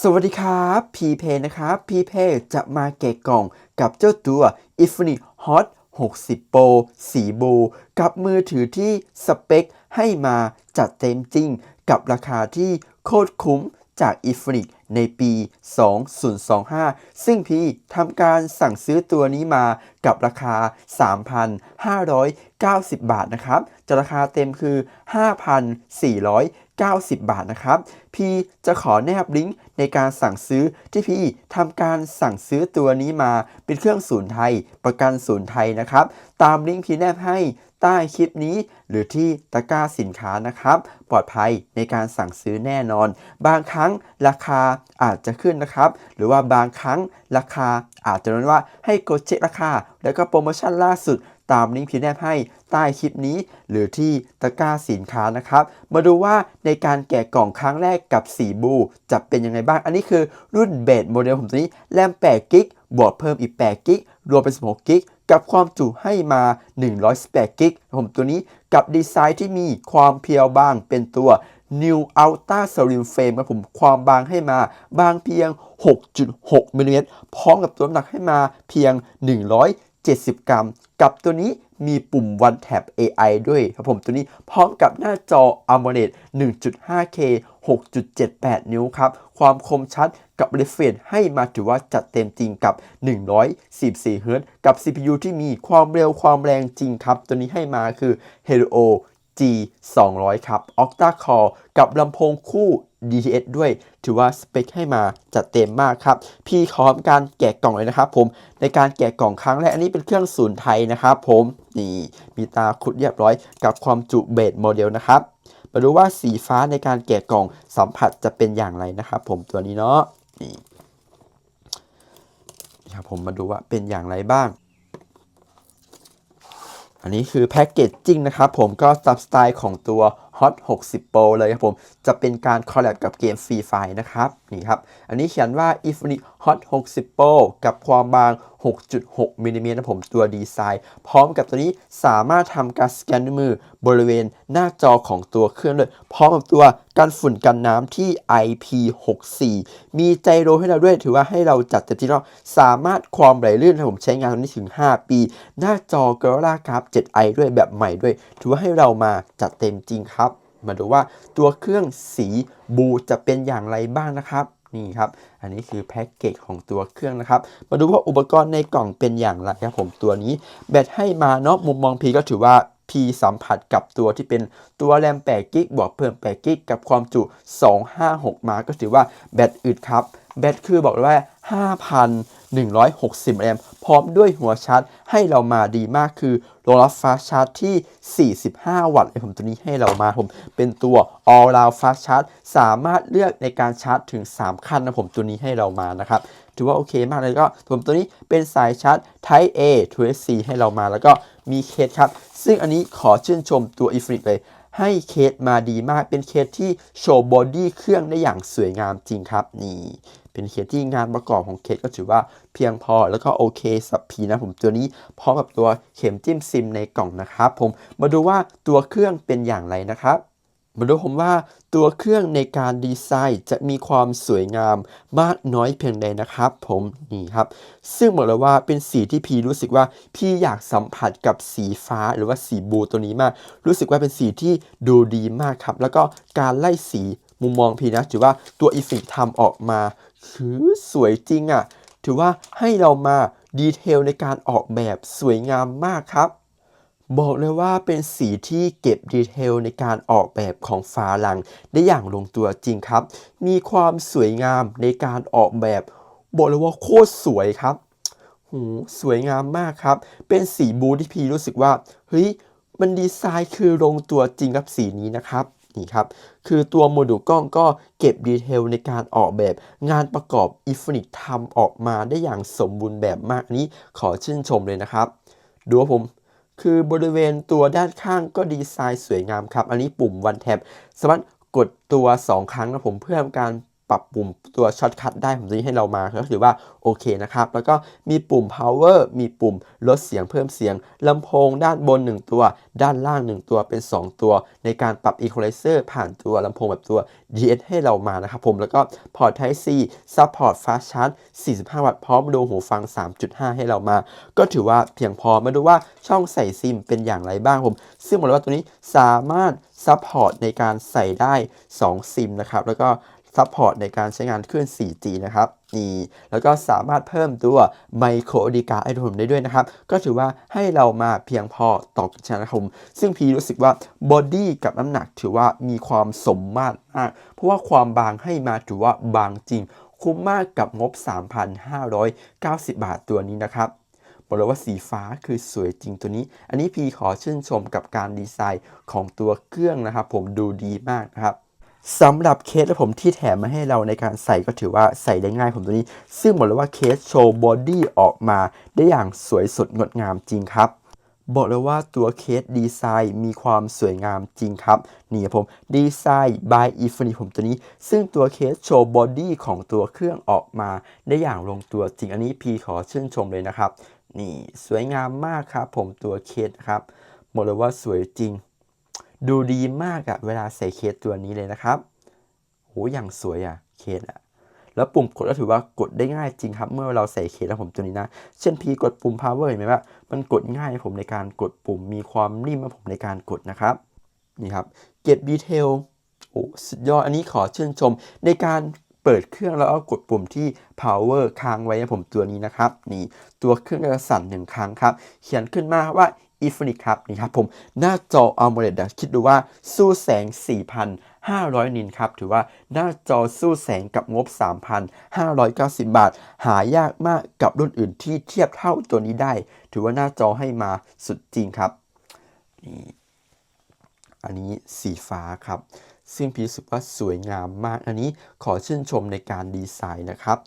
สวัสดีครับพีเพนะครับพีเพจะมาแกะกล่องกับเจ้าตัว Infinix Hot 60 Pro สีบูกับมือถือที่สเปคให้มาจัดเต็มจริง กับราคาที่โคตรคุ้มจาก Infinix ในปี 2025 ซึ่งพี่ทำการสั่งซื้อตัวนี้มากับราคา 3,590 บาทนะครับ จะราคาเต็มคือ 5,400 90 บาทนะครับ พี่จะขอแนบลิงก์ในการสั่งซื้อที่พี่ทำการสั่งซื้อตัวนี้มาเป็นเครื่องศูนย์ไทย ประกันศูนย์ไทยนะครับ ตามลิงก์พี่แนบให้ใต้คลิปนี้ หรือที่ตะกร้าสินค้านะครับ ปลอดภัยในการสั่งซื้อแน่นอน บางครั้งราคาอาจจะขึ้นนะครับ หรือว่าบางครั้งราคาอาจจะนั้นว่าให้กดเช็คราคา แล้วก็โปรโมชั่นล่าสุด ตามลิงก์พี่แนบให้ใต้คลิปนี้ หรือที่ตะกร้าสินค้านะครับ มาดูว่าในการแกะกล่องครั้งแรกกับสีบูจะเป็นยังไงบ้าง อันนี้คือรุ่นเบสโมเดลผมตัวนี้แรม8กิกบวกเพิ่มอีก8กิกรวมเป็น16กิกกับความจุให้มา118กิกผมตัวนี้กับดีไซน์ที่มีความเพียวบางเป็นตัว New Ultra Slim Frame ครับผมความบางให้มาบางเพียง 6.6มิลลิเมตรพร้อมกับตัวน้ำหนักให้มาเพียง 100 70 กรัม กับตัวนี้มีปุ่ม One Tap AI ด้วยครับผมตัวนี้พร้อมกับหน้าจอ AMOLED 1.5K 6.78 นิ้วครับ ความคมชัดกับ refresh ให้มาถือว่าจัดเต็มจริงกับ 144 Hz กับ CPU ที่มีความเร็วความแรงจริงครับ ตัวนี้ให้มาคือ Helio G 200ครับ Octa Core กับลำโพงคู่ DTS ด้วย ถือว่าสเปคให้มาจัดเต็มมากครับ พี่ขอทำการแกะกล่องเลยนะครับผม ในการแกะกล่องครั้งแรก อันนี้เป็นเครื่องศูนย์ไทยนะครับผม นี่ มีตาขุดเรียบร้อยกับความจุเบสโมเดลนะครับ มาดูว่าสีฟ้าในการแกะกล่องสัมผัสจะเป็นอย่างไรนะครับผมตัวนี้เนาะ นี่ครับผมมาดูว่าเป็นอย่างไรบ้าง อันนี้คือแพ็กเกจจิ้งนะครับผมก็ซับสไตล์ของตัว Hot 60 Pro เลยครับผม จะเป็นการคอลแลบกับเกม Free Fire นะครับ นี่ครับ อันนี้เขียนว่า Infinix Hot 60 Pro กับความบาง 6.6มิลลิเมตรนะผมตัวดีไซน์ พร้อมกับตัวนี้สามารถทำการสแกนด้วยมือบริเวณหน้าจอของตัวเครื่องด้วยพร้อมกับตัวกันฝุ่นกันน้ำที่ IP64 มีไจโรให้เราด้วยถือว่าให้เราจัดเต็มที่แล้วสามารถความไหลลื่นให้ผมใช้งานตัวนี้ถึง 5 ปี หน้าจอ Gorilla Glass 7i ด้วยแบบใหม่ด้วย ถือว่าให้เรามาจัดเต็มจริงครับ มาดูว่าตัวเครื่องสีบูจะเป็นอย่างไรบ้างนะครับ นี่ครับ อันนี้คือแพ็กเกจของตัวเครื่องนะครับ มาดูว่าอุปกรณ์ในกล่องเป็นอย่างไรครับผมตัวนี้ แบตให้มาเนาะมุมมองพีก็ถือว่า P สัมผัสกับตัวที่เป็นตัวแรม8กิกบวกเพิ่ม8กิกกับความจุ 256 มาก็ถือว่าแบตอึดครับ แบตคือบอกว่า 5,160 แอมป์พร้อมด้วยหัวชาร์จให้เรามาดีมากคือรองรับฟ้าชาร์จที่ 45 วัตต์เลยผมตัวนี้ให้เรามาผมเป็นตัว all round fast charge สามารถเลือกในการชาร์จถึง 3 ขั้นนะผมตัวนี้ให้เรามานะครับถือว่าโอเคมากเลยก็ผมตัวนี้เป็นสายชาร์จ Type A to C ให้เรามาแล้วก็ มีเคสครับ ซึ่งอันนี้ขอชื่นชมตัวอีฟริกเลย ให้เคสมาดีมากเป็นเคสที่โชว์บอดี้เครื่องได้อย่างสวยงามจริงครับ นี่ เป็นเคสที่งานประกอบของเคสก็ถือว่าเพียงพอแล้วก็โอเคสับพีนะผมตัวนี้พร้อมกับตัวเข็มจิ้มซิมในกล่องนะครับ ผมมาดูว่าตัวเครื่องเป็นอย่างไรนะครับ มาดูผมว่าตัวเครื่องในการดีไซน์จะมีความสวยงามมากน้อยเพียงใดนะครับ ผมนี่ครับ ซึ่งบอกเลยว่าเป็นสีที่พี่รู้สึกว่าพี่อยากสัมผัสกับสีฟ้าหรือว่าสีบลูตัวนี้มาก รู้สึกว่าเป็นสีที่ดูดีมากครับ แล้วก็การไล่สีมุมมองพี่นะถือว่าตัวอีฟิกทำออกมาคือสวยจริงอะ่ะ ถือว่าให้เรามาดีเทลในการออกแบบสวยงามมากครับ บอกเลยว่าเป็นสีที่เก็บดีเทลในการออกแบบของฝาหลัง ได้อย่างลงตัวจริงครับ มีความสวยงามในการออกแบบ บอกเลยว่าโคตรสวยครับหูสวยงามมากครับ เป็นสีบลูที่พีรู้สึกว่าเฮ้ยมันดีไซน์คือลงตัวจริงกับสีนี้นะครับนี่ครับ คือตัวโมดูลกล้องก็เก็บดีเทลในการออกแบบงานประกอบ i n f i n i x ทำออกมาได้อย่างสมบูรณ์แบบมากอันนี้ขอชื่นชมเลยนะครับ ดูว่าผม คือบริเวณตัวด้านข้างก็ดีไซน์สวยงามครับ อันนี้ปุ่ม one tap สามารถกดตัว 2 ครั้งนะผมเพื่อทำการ ปรับปุ่มตัวช็อตคัทได้ผมจะให้เรามาก็ถือว่าโอเคนะครับ แล้วก็มีปุ่ม power มีปุ่มลดเสียงเพิ่มเสียงลำโพงด้านบน 1 ตัว ด้านล่าง 1 ตัวเป็น 2 ตัว ในการปรับ equalizer ผ่านตัวลำโพงแบบตัว DS ให้เรามานะครับผมแล้วก็พอร์ต Type C support fast charge 45 วัตต์พร้อมดูหูฟัง 3.5 ให้เรามา ก็ถือว่าเพียงพอมาดูว่าช่องใส่ซิมเป็นอย่างไรบ้างผม ซึ่งบอกเลยว่าตัวนี้สามารถซัพพอร์ตในการใส่ได้ 2 ซิมนะครับ แล้วก็ ซัพพอร์ตในการใช้งานคลื่น 4G นะครับนี่แล้วก็สามารถเพิ่มตัวไมโครดีการไอโผมได้ด้วยนะครับ ก็ถือว่าให้เรามาเพียงพอต่อกันนะครับผมซึ่งพีรู้สึกว่าบอดี้กับน้ำหนักถือว่ามีความสมมาตรมาก เพราะว่าความบางให้มาถือว่าบางจริง คุ้มมากกับงบ 3,590 บาทตัวนี้นะครับบอกเลยว่าสีฟ้าคือสวยจริงตัวนี้ อันนี้พีขอชื่นชมกับการดีไซน์ของตัวเครื่องนะครับ ผมดูดีมากนะครับ สำหรับเคสและผมที่แถมมาให้เราในการใส่ก็ถือว่าใส่ได้ง่ายผมตัวนี้ ซึ่งบอกเลยว่าเคสโชว์บอดี้ออกมาได้อย่างสวยสดงดงามจริงครับ บอกเลยว่าตัวเคสดีไซน์มีความสวยงามจริงครับ นี่ครับผมดีไซน์ by e f o n i ผมตัวนี้ ซึ่งตัวเคสโชว์บอดี้ของตัวเครื่องออกมาได้อย่างลงตัวจริงอันนี้พีขอชื่นชมเลยนะครับ นี่สวยงามมากครับ ผมตัวเคสครับบอกเลยว่าสวยจริง ดูดีมากอะเวลาใส่เคสตัวนี้เลยนะครับโหอย่างสวยอะเคสอะแล้วปุ่มกดก็ถือว่ากดได้ง่ายจริงครับ เมื่อเราใส่เคสแล้วผมตัวนี้นะ เช่นพีกดปุ่ม power เห็นไหมว่ามันกดง่ายผมในการกดปุ่มมีความนิ่มให้ผมในการกดนะครับนี่ครับเก็บดีเทลโอ้สุดยอดอันนี้ขอชื่นชมในการเปิดเครื่องแล้วก็กดปุ่มที่ power ค้างไว้นะผมตัวนี้นะครับ นี่ตัวเครื่องจะสั่นหนึ่งครั้งครับ เขียนขึ้นมาว่า i f n i ครับนี่ครับผมหน้าจอ AMOLED คิดดูว่าสู้แสง 4,500 นินครับ ถือว่าหน้าจอสู้แสงกับงบ 3,590 บาท หายากมากกับรุ่นอื่นที่เทียบเท่าตัวนี้ได้ ถือว่าหน้าจอให้มาสุดจริงครับนี่อันนี้สีฟ้าครับ ซึ่งพีรู้สึกว่าสวยงามมากอันนี้ขอชื่นชมในการดีไซน์นะครับ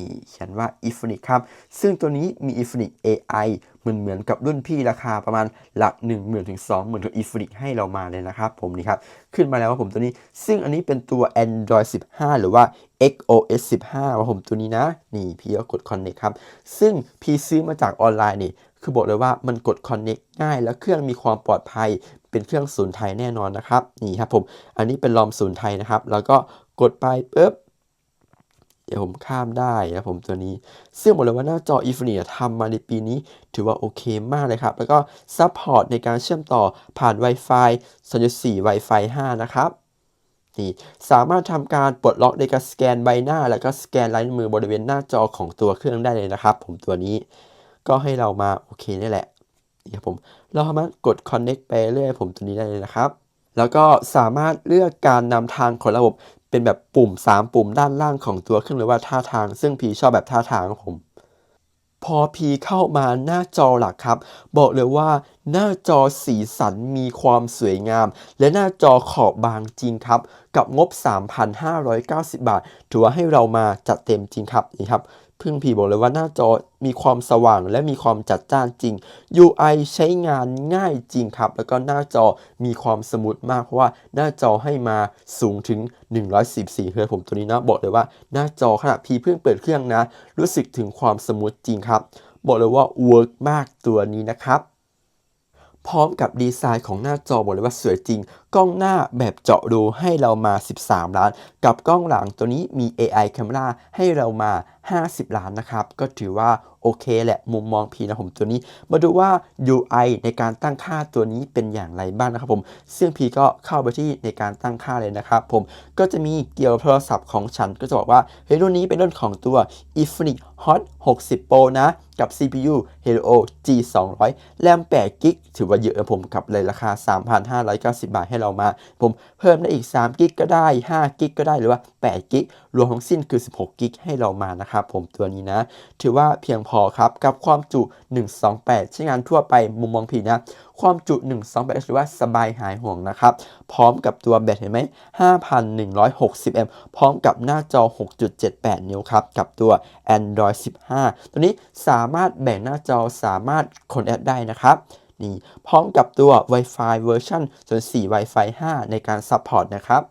นี่เขียนว่า i f n i c ครับ ซึ่งตัวนี้มี i f n i c AI เหมือนเหมือนกับรุ่นพี่ราคาประมาณหลัก 1 0,000ถึง20,000กับ i f n i c ให้เรามาเลยนะครับผมนี่ครับ ขึ้นมาแล้วว่าผมตัวนี้ ซึ่งอันนี้เป็นตัว Android 15 หรือว่า XOS 15ว่าผมตัวนี้นะ นี่พี่ก็กด Connect ครับ ซึ่งพี่ซื้อมาจากออนไลน์นี่คือบอกเลยว่ามันกด Connect ง่าย แล้วเครื่องมีความปลอดภัยเป็นเครื่องศูนย์ไทยแน่นอนนะครับนี่ครับผมอันนี้เป็นลอมศูนย์ไทยนะครับ แล้วก็กดไปปุ๊บ เดี๋ยวผมข้ามได้นะผมตัวนี้ ซึ่งบอกเลยว่าหน้าจอ e f n i ทำมาในปีนี้ ถือว่าโอเคมากเลยครับ แล้วก็ซัพพอร์ตในการเชื่อมต่อผ่าน Wi-Fi 2.4 Wi-Fi 5 นะครับนี่สามารถทำการปลดล็อกในการสแกนใบหน้า แล้วก็สแกนลายนิ้วมือบริเวณหน้าจอของตัวเครื่องได้เลยนะครับ ผมตัวนี้ก็ให้เรามาโอเคนี่แหละนี่ครับผมเราสามารถกด connect ไปเรื่อยผมตัวนี้ได้เลยนะครับ แล้วก็สามารถเลือกการนำทางของระบบ เป็นแบบปุ่ม 3 ปุ่มด้านล่างของตัวเครื่องหรือว่าท่าทาง ซึ่งพีชอบแบบท่าทางของผม พอพีเข้ามาหน้าจอหลักครับ บอกเลยว่าหน้าจอสีสันมีความสวยงาม และหน้าจอขอบบางจริงครับ กับงบ 3,590 บาท ถือว่าให้เรามาจัดเต็มจริงครับนี่ครับ พึ่งพีบอกเลยว่าหน้าจอมีความสว่างและมีความจัดจ้านจริง UI ใช้งานง่ายจริงครับ แล้วก็หน้าจอมีความสมูทมากเพราะว่าหน้าจอให้มาสูงถึง 114เฮิร์ตผมตัวนี้นะบอกเลยว่าหน้าจอขณะพีเพิ่งเปิดเครื่องนะ รู้สึกถึงความสมูทจริงครับ บอกเลยว่าเวิร์กมากตัวนี้นะครับพร้อมกับดีไซน์ของหน้าจอบอกเลยว่าสวยจริงกล้องหน้าแบบเจาะรูให้เรามา 13 ล้าน กับกล้องหลังตัวนี้มี AI Camera ให้เรามา 50 ล้านนะครับ ก็ถือว่าโอเคแหละมุมมองพีนะผมตัวนี้ มาดูว่า UI ในการตั้งค่าตัวนี้เป็นอย่างไรบ้างนะครับผมซึ่งพีก็เข้าไปที่ในการตั้งค่าเลยนะครับผมก็จะมีเกี่ยวโทรศัพท์ของฉันก็จะบอกว่าเฮ้ยรุ่นนี้เป็นรุ่นของตัว i f i n i x Hot 60 Pro นะ กับ CPU Helio G 200แรม8 g b ถือว่าเยอะนะผมกับเลยราคา 3,590 บาทให้เรามา ผมเพิ่มได้อีก3 g b ก็ได้5 g b ก็ได้หรือว่า8 g b รวมทั้งสิ้นคือ 16 g b ให้เรามานะครับผมตัวนี้นะ ถือว่าเพียงพอครับกับความจุ 128 ใช้งานทั่วไปมุมมองพีนะ ความจุ 128ถือว่าสบายหายห่วงนะครับ พร้อมกับตัวแบตเห็นไหม5,160มพร้อมกับหน้าจอ 6.78 นิ้วครับ กับตัว Android 15 ตัวนี้สามารถแบ่งหน้าจอสามารถคนแอดได้นะครับ นี้ พร้อมกับตัว Wi-Fi เวอร์ชันส่วน4 Wi-Fi 5 ในการซัพพอร์ตนะครับ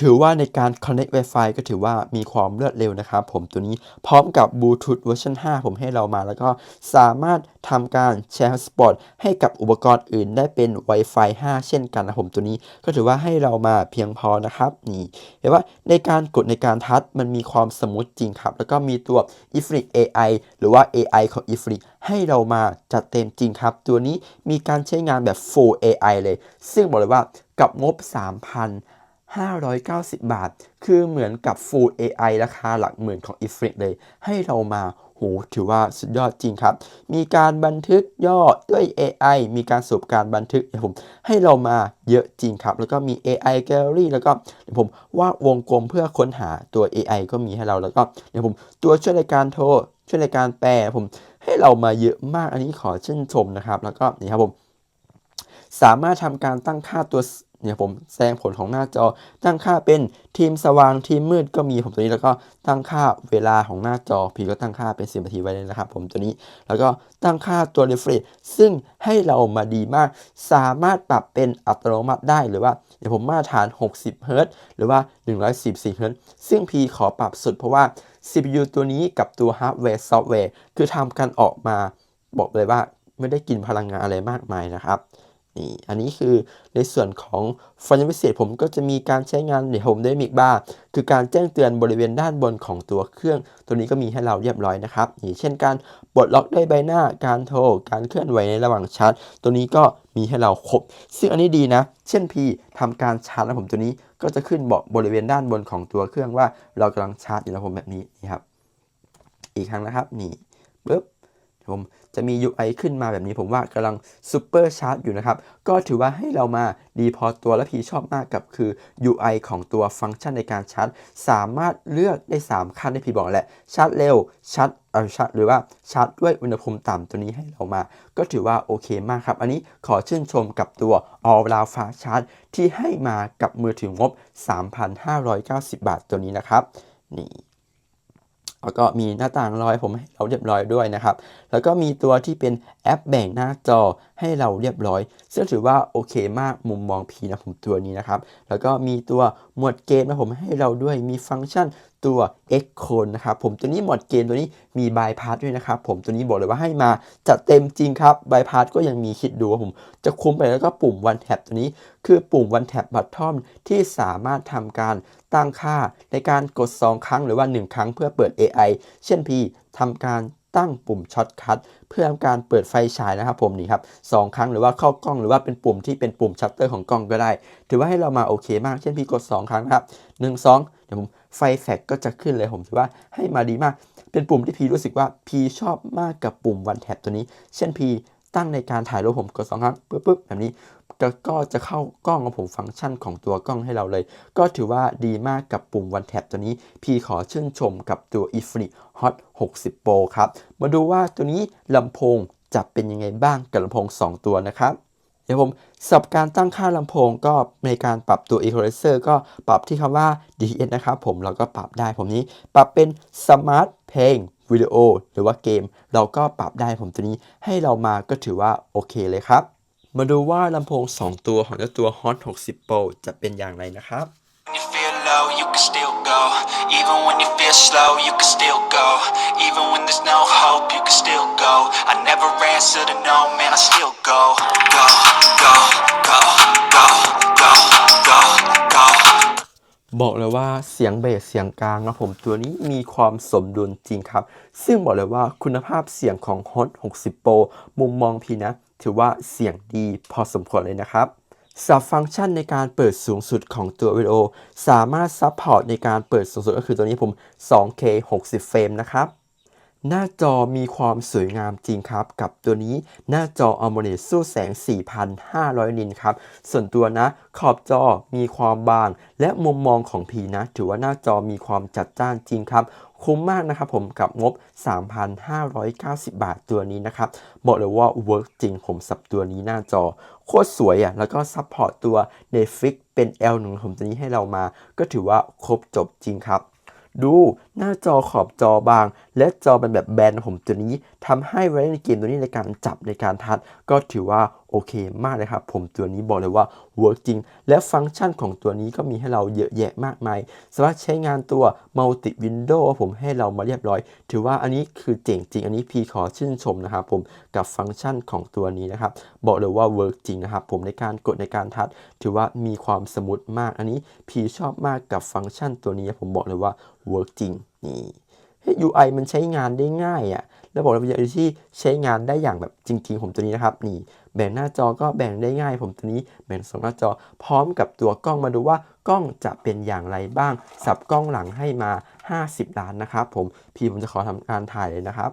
ถือว่าในการ connect Wi-Fi ก็ถือว่ามีความรวดเร็วนะครับผมตัวนี้พร้อมกับบลูทูธเวอร์ชัน5 ผมให้เรามา แล้วก็สามารถทำการแชร์ hotspot ให้กับอุปกรณ์อื่นได้เป็น Wi-Fi 5 เช่นกันนะผมตัวนี้ก็ถือว่าให้เรามาเพียงพอนะครับนี่เห็นว่าในการกดในการทัชมันมีความสมูทจริงครับ แล้วก็มีตัว i f r i AI หรือว่า AI ของ i f r i ให้เรามาจัดเต็มจริงครับ ตัวนี้มีการใช้งานแบบ full AI เลย ซึ่งบอกเลยว่ากับงบ 3,000 590 บาท คือเหมือนกับ Full AI ราคาหลักหมื่นของ i f r i เลย ให้เรามาโหถือว่าสุดยอดจริงครับ มีการบันทึกย่อด้วย AI มีการสูบการบันทึกผมให้เรามาเยอะจริงครับ แล้วก็มี AI Gallery แล้วก็เดี๋ยวผมวาดวงกลมเพื่อค้นหาตัว AI ก็มีให้เราแล้วก็เดี๋ยวผมตัวช่วยรายการโทรช่วยรายการแปลผมให้เรามาเยอะมากอันนี้ขอชื่นชมนะครับ แล้วก็นี่ครับผมสามารถทำการตั้งค่าตัว เนี่ยผมแสดงผลของหน้าจอ ตั้งค่าเป็นทีมสว่างทีมมืดก็มีผมตัวนี้แล้วก็ตั้งค่าเวลาของหน้าจอพี่ก็ตั้งค่าเป็น10นาทีไว้เลยนะครับผมตัวนี้แล้วก็ตั้งค่าตัว refresh ซึ่งให้เรามาดีมาก สามารถปรับเป็นอัตโนมัติได้หรือว่าเดี๋ยวผมมาตรฐาน 60เฮิรตซ์หรือว่า 114เฮิรตซ์ซึ่งพีขอปรับสุดเพราะว่า CPU ตัวนี้กับตัวฮาร์ดแวร์ซอฟต์แวร์คือทำกันออกมาบอกเลยว่าไม่ได้กินพลังงานอะไรมากมายนะครับ นี่อันนี้คือในส่วนของฟังก์ชันพิเศษผมก็จะมีการใช้งานในโฮมได้มิกบ้างคือการแจ้งเตือนบริเวณด้านบนของตัวเครื่อง ตัวนี้ก็มีให้เราเรียบร้อยนะครับนี่เช่นการปลดล็อกด้วยใบหน้าการโทร การเคลื่อนไหวในระหว่างชาร์จ ตัวนี้ก็มีให้เราครบ ซึ่งอันนี้ดีนะ เช่นพี่ทำการชาร์จแล้วผมตัวนี้ก็จะขึ้นบอกบริเวณด้านบนของตัวเครื่องว่าเรากำลังชาร์จอยู่แล้วผมแบบนี้นี่ครับอีกครั้งนะครับนี่ปึ๊บผม จะมี UI ขึ้นมาแบบนี้ผมว่ากำลังซูเปอร์ชาร์จอยู่นะครับ ก็ถือว่าให้เรามาดีพอตัวและพีชอบมากกับคือ UI ของตัวฟังก์ชันในการชาร์จ สามารถเลือกได้ 3 ขั้นที่พี่บอกแหละ ชาร์จเร็ว ชาร์จอัลชาร์จหรือว่าชาร์จด้วยอุณหภูมิต่ำตัวนี้ให้เรามา ก็ถือว่าโอเคมากครับ อันนี้ขอชื่นชมกับตัว All Round Fast Charge ที่ให้มากับมือถืองบ 3,590 บาทตัวนี้นะครับ นี่ แล้วก็มีหน้าต่างรอยผมให้เราเรียบร้อยด้วยนะครับ แล้วก็มีตัวที่เป็นแอปแบ่งหน้าจอให้เราเรียบร้อยซึ่งถือว่าโอเคมากมุมมองพีนะผมตัวนี้นะครับ แล้วก็มีตัวหมวดเกมนะผมให้เราด้วยมีฟังก์ชันตัว X Code นะครับผมตัวนี้หมดเกมตัวนี้มีบายพาสด้วยนะครับผมตัวนี้บอกเลยว่าให้มาจัดเต็มจริงครับบายพาสก็ยังมีคิดดูว่าผมจะคุ้มไปแล้วก็ปุ่ม One Tap ตัวนี้คือปุ่ม One Tap Button ที่สามารถทำการตั้งค่าในการกด 2 ครั้งหรือว่า 1 ครั้งเพื่อเปิด AI เช่นพี่ทำการตั้งปุ่มช็อตคัทเพื่อทำการเปิดไฟฉายนะครับผมนี่ครับสองครั้งหรือว่าเข้ากล้องหรือว่าเป็นปุ่มที่เป็นปุ่มชัตเตอร์ของกล้องก็ได้ ถือว่าให้เรามาโอเคมากเช่นพี่กด 2 ครั้งนะครับ 1 2 เดี๋ยวผม ไฟแฟกก็จะขึ้นเลยผมถือว่าให้มาดีมาก เป็นปุ่มที่พีรู้สึกว่าพีชอบมากกับปุ่ม One Tap ตัวนี้ เช่นพีตั้งในการถ่ายรูปผมกด2ครั้งปึ๊บปึ๊บแบบนี้ก็จะเข้ากล้องของผมฟังก์ชันของตัวกล้องให้เราเลย ก็ถือว่าดีมากกับปุ่ม One Tap ตัวนี้ พี่ขอชื่นชมกับตัว i f n i Hot 60 Pro ครับ มาดูว่าตัวนี้ลำโพงจะเป็นยังไงบ้างกับลำโพง 2 ตัวนะครับ เดี๋ยวผมสับการตั้งค่าลำโพงก็ในการปรับตัว equalizer ก็ปรับที่คำว่า DTS นะครับผมเราก็ปรับได้ผมนี้ปรับเป็น Smart เพลงวิดีโอหรือว่าเกม เราก็ปรับได้ผมตัวนี้ให้เรามาก็ถือว่าโอเคเลยครับ มาดูว่าลำโพง 2 ตัวของเจ้าตัว Hot 60 Pro จะเป็นอย่างไรนะครับ low, you can still go. Even when you feel slow, you can still go. Even when there's no hope, you can still go. I never answer to no, man, I still go. Go, go, go, go, go, go, go. บอกเลยว่าเสียงเบสเสียงกลางนะผมตัวนี้มีความสมดุลจริงครับ ซึ่งบอกเลยว่าคุณภาพเสียงของ Hot 60 Pro มุมมองพี่นะ ถือว่าเสียงดีพอสมควรเลยนะครับ สับฟังก์ชันในการเปิดสูงสุดของตัววิดีโอ สามารถซัพพอร์ตในการเปิดสูงสุดก็คือตัวนี้ผม 2K 60 เฟรมนะครับ หน้าจอมีความสวยงามจริงครับ กับตัวนี้หน้าจอ AMOLED สู้แสง 4,500 นินครับ ส่วนตัวนะ ขอบจอมีความบาง และมุมมองของพีนะ ถือว่าหน้าจอมีความจัดจ้านจริงครับ คุ้มมากนะครับผมกับงบ 3,590 บาทตัวนี้นะครับบอกเลยว่าเวิร์กจริงผมสับตัวนี้หน้าจอ โคตรสวยอะแล้วก็ซัพพอร์ตตัว Netflix เป็น L1 ผมตัวนี้ให้เรามา ก็ถือว่าครบจบจริงครับ ดู หน้าจอขอบจอบาง และจอเป็นแบบแบนผมตัวนี้ทำให้เวลาเล่นเกมตัวนี้ในการจับในการทัด ก็ถือว่าโอเคมากเลยครับ ผมตัวนี้บอกเลยว่าเวิร์กจริง และฟังก์ชันของตัวนี้ก็มีให้เราเยอะแยะมากมาย สามารถใช้งานตัว Multi Window ผมให้เรามาเรียบร้อย ถือว่าอันนี้คือเจ๋งจริง อันนี้พีขอชื่นชมนะครับผมกับฟังก์ชันของตัวนี้นะครับ บอกเลยว่าเวิร์กจริงนะครับผมในการกดในการทัด ถือว่ามีความสมูทมาก อันนี้พีชอบมากกับฟังก์ชันตัวนี้ผมบอกเลยว่าเวิร์กจริงนี่ UI มันใช้งานได้ง่ายอะ่ะแล้วบอกเลยว่าที่ใช้งานได้อย่างแบบจริง ๆ ผมตัวนี้นะครับ นี่ แบ่งหน้าจอก็แบ่งได้ง่าย ผมตัวนี้แบ่งสองหน้าจอ พร้อมกับตัวกล้องมาดูว่ากล้องจะเป็นอย่างไรบ้าง สับกล้องหลังให้มา 50 ล้านนะครับผมพี่ผมจะขอทำการถ่ายเลยนะครับ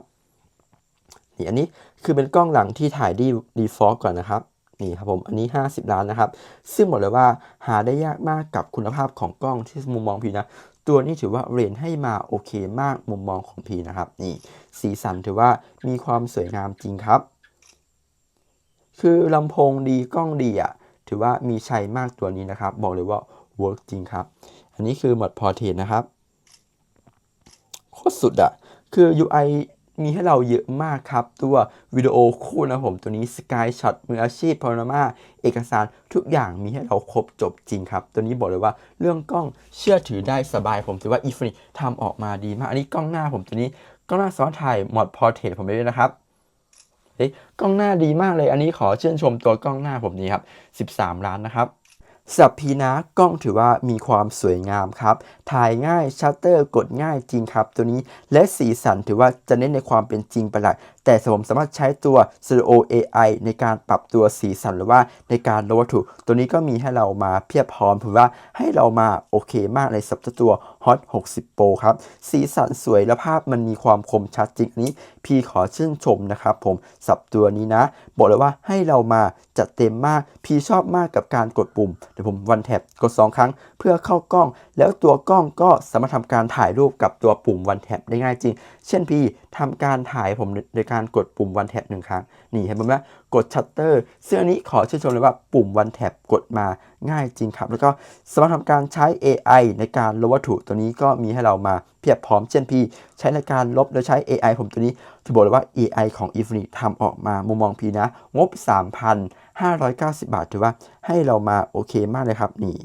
นี่อันนี้คือเป็นกล้องหลังที่ถ่ายดีดีฟอก่อนนะครับนี่ครับผมอันนี้ 50 ล้านนะครับ ซึ่งบอกเลยว่าหาได้ยากมากกับคุณภาพของกล้องที่มุมมองพี่นะ ตัวนี้ถือว่าเรนให้มาโอเคมากมุมมองของพีนะครับนี่สีสันถือว่ามีความสวยงามจริงครับ คือลำโพงดีกล้องดีอะถือว่ามีชัยมากตัวนี้นะครับ บอกเลยว่าเวิร์กจริงครับ อันนี้คือหมดพอเทนนะครับโคตรสุดอะคือ UI มีให้เราเยอะมากครับ ตัววิดีโอคู่นะผมตัวนี้ Sky Shot มืออาชีพพารามาเอกสารทุกอย่างมีให้เราครบจบจริงครับ ตัวนี้บอกเลยว่าเรื่องกล้องเชื่อถือได้สบายผมถือว่า i f n i ทำออกมาดีมาก อันนี้กล้องหน้าผมตัวนี้กล้องหน้าซ้อนถ่าย Mod Portrait ผมได้ด้วยนะครับเฮ้ยกล้องหน้าดีมากเลย อันนี้ขอเชื่นชมตัวกล้องหน้าผมนี้ครับ 13 ล้านนะครับ สำหรับพีนะกล้องถือว่ามีความสวยงามครับ ถ่ายง่ายชัตเตอร์กดง่ายจริงครับ ตัวนี้และสีสันถือว่าจะเน้นในความเป็นจริงไปเลย แต่ผมสามารถใช้ตัว Studio AI ในการปรับตัวสีสันหรือว่าในการลดวัตถุ ตัวนี้ก็มีให้เรามาเพียบพร้อมถือว่าให้เรามาโอเคมากในสับตัว Hot 60 Pro ครับ สีสันสวยและภาพมันมีความคมชัดจริงนนี้ พี่ขอชื่นชมนะครับผมสับตัวนี้นะ บอกเลยว่าให้เรามาจัดเต็มมาก พี่ชอบมากกับการกดปุ่ม เดี๋ยวผมวันแท็บกด 2 ครั้งเพื่อเข้ากล้อง แล้วตัวกล้องก็สามารถทำการถ่ายรูปกับตัวปุ่มวันแท็บได้ง่ายจริง เช่นพี่ทำการถ่ายผมโดยการกดปุ่มวันแท็บหนึ่งครั้ง นี่เห็นไหมว่ากดชัตเตอร์ซึ่งอันนี้ขอชื่นชมเลยว่าปุ่มวันแท็บกดมาง่ายจริงครับ แล้วก็สามารถทำการใช้ AI ในการลบวัตถุตัวนี้ก็มีให้เรามาเพียบพร้อมเช่นพี่ ใช้ในการลบโดยใช้ AI ผมตัวนี้ถือบอกเลยว่า AI ของ i f n i ทำออกมามุมมองพี่นะ งบ 3,590 บาทถือว่าให้เรามาโอเคมากเลยครับนี่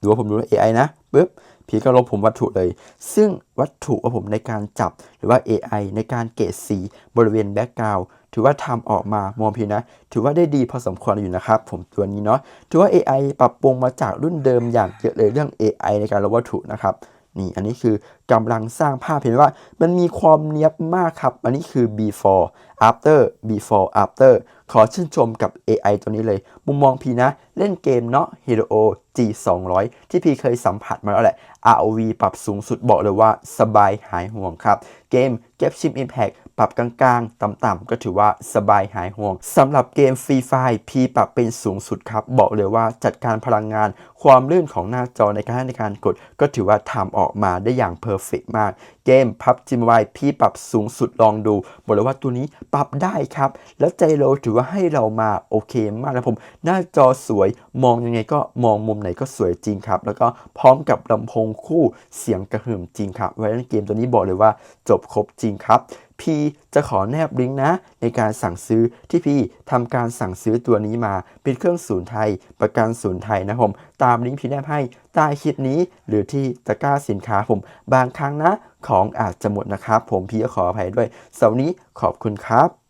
ดูว่าผมดู AI นะปุ๊บ พีก็ลบผมวัตถุเลย ซึ่งวัตถุของผมในการจับหรือว่า AI ในการเกตสีบริเวณแบ็กกราวถือว่าทำออกมามองพีนะ ถือว่าได้ดีพอสมควรอยู่นะครับ ผมตัวนี้เนาะถือว่า AI ปรับปรุงมาจากรุ่นเดิมอย่างเยอะเลยเรื่อง AI ในการลบวัตถุนะครับ นี่อันนี้คือกำลังสร้างภาพเห็นว่า มันมีความเนียบมากครับ อันนี้คือ before after before after ขอชื่นชมกับ AI ตัวนี้เลย มุมมองพีนะ เล่นเกมเนาะ Hero G 2 0 0ที่พีเคยสัมผัสมาแล้วแหละ ROV ปรับสูงสุดบอกเลยว่าสบายหายห่วงครับ เกม Get Chip Impact ปรับกลางๆ ต่ำๆก็ถือว่าสบายหายห่วงสำหรับเกม Free Fire พีปรับเป็นสูงสุดครับ บอกเลยว่าจัดการพลังงาน ความลื่นของหน้าจอในการในการกด ก็ถือว่าทำออกมาได้อย่างเพอร์เฟกมาก เกม PUBG Mobile พี่ปรับสูงสุดลองดู บอกเลยว่าตัวนี้ปรับได้ครับ แล้วใจโลถือว่าให้เรามาโอเคมากนะผม หน้าจอสวยมองยังไงก็มองมุมไหนก็สวยจริงครับ แล้วก็พร้อมกับลำโพงคู่เสียงกระหึ่มจริงครับไว้ในเกมตัวนี้บอกเลยว่าจบครบจริงครับ พีจะขอแนบลิงก์นะ ในการสั่งซื้อที่พี่ทำการสั่งซื้อตัวนี้มา เป็นเครื่องศูนย์ไทย ประกันศูนย์ไทยนะผม ตามลิงก์พี่แนบให้ใต้คลิปนี้ หรือที่ตะกร้าสินค้าผม บางครั้งนะ ของอาจจะหมดนะครับ ผมพี่ก็ขออภัยด้วยสำหรับวันนี้ขอบคุณครับ